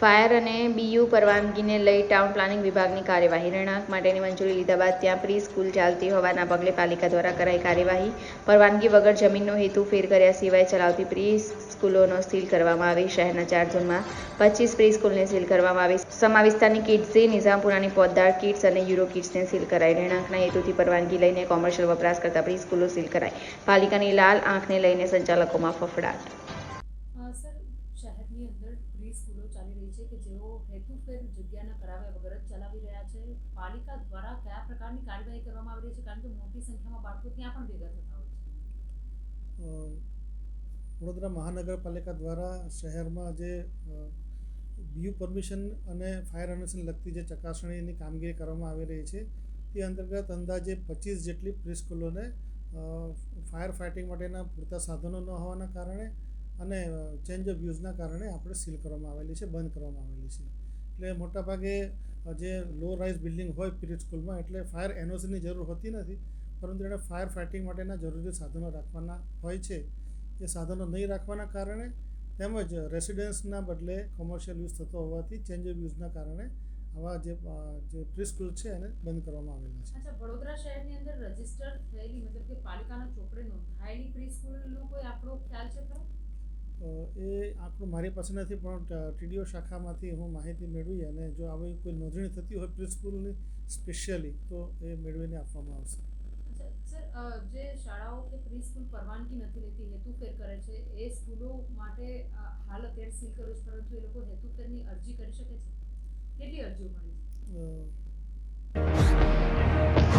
Fire અને BU પરવાનગીને લઈ town planning વિભાગની કાર્યવાહી. રહેણાંક માટેની મંજૂરી લીધા બાદ ત્યાં પ્રી સ્કૂલ ચાલતી હોવાના પગલે પાલિકા દ્વારા કરાઈ કાર્યવાહી. પરવાનગી વગર જમીનનો હેતુ ફેર કર્યા સિવાય ચલાવતી પ્રી સ્કૂલોનો સીલ કરવામાં આવી. શહેરના ચાર ઝોનમાં પચીસ પ્રી સ્કૂલને સીલ કરવામાં આવી. સમા વિસ્તારની કિડ્સે, નિઝામપુરાની પોદ્દાર કિડ્સ અને યુરો કિડ્સને સીલ કરાઈ. રહેણાંકના હેતુથી પરવાનગી લઈને કોમર્શિયલ વપરાશ કરતા પ્રી સ્કૂલો સીલ કરાઈ. પાલિકાની લાલ આંખને લઈને સંચાલકોમાં ફફડાટ શહેરની અંદર પ્રી સ્કૂલો ચાલી રહી છે કે જેઓ હેતુફેર જગ્યાના કરાવ્યા વગર જ ચલાવી રહ્યા છે. પાલિકા દ્વારા કયા પ્રકારની કાર્યવાહી કરવામાં આવી રહી છે? કારણ કે મોટી સંખ્યામાં બાળકો ત્યાં પણ ભેગા થતા હોય છે. વડોદરા મહાનગરપાલિકા દ્વારા શહેરમાં જે બીયુ પરમિશન અને ફાયર એનર્જીને લગતી જે ચકાસણીની કામગીરી કરવામાં આવી રહી છે, તે અંતર્ગત અંદાજે પચીસ જેટલી પ્રિસ્કૂલોને ફાયર ફાઇટિંગ માટેના પૂરતા સાધનો ન હોવાના કારણે અને ચેન્જ ઓફ યુઝના કારણે આપણે સીલ કરવામાં આવેલી છે, બંધ કરવામાં આવેલી છે. એટલે મોટાભાગે જે લો રાઇઝ બિલ્ડિંગ હોય પ્રી સ્કૂલમાં એટલે ફાયર એનઓસીની જરૂર હોતી નથી, પરંતુ એણે ફાયર ફાઇટિંગ માટેના જરૂરી સાધનો રાખવાના હોય છે. એ સાધનો નહીં રાખવાના કારણે તેમજ રેસિડેન્સના બદલે કોમર્શિયલ યુઝ થતો હોવાથી ચેન્જ ઓફ યુઝના કારણે આવા જે જે પ્રિસ્કૂલ છે એને બંધ કરવામાં આવેલા છે. અચ્છા, વડોદરા શહેરની અંદર રજિસ્ટર થયેલી, મતલબ કે પાલિકાના ચોપડે નોંધાયેલી પ્રિસ્કૂલનો કોઈ આપણો ખ્યાલ છે ખરો એ આપણું મારી પાસે નથી પણ ટીડીઓ શાખામાંથી હું માહિતી મેળવી અને જો આવી કોઈ નોંધણી થતી હોય પ્રી સ્પેશિયલી તો એ મેળવીને આપવામાં આવશે. સર જે શાળાઓ કે પ્રી સ્કૂલ પરવાનગી નથી લેતી હેતુફેર કરે છે એ સ્કૂલો માટે હાલ અત્યારે સીલ કરું છે પરંતુ એ લોકો હેતુફેરની અરજી કરી શકે છે? કેટલી અરજીઓ મળી છે?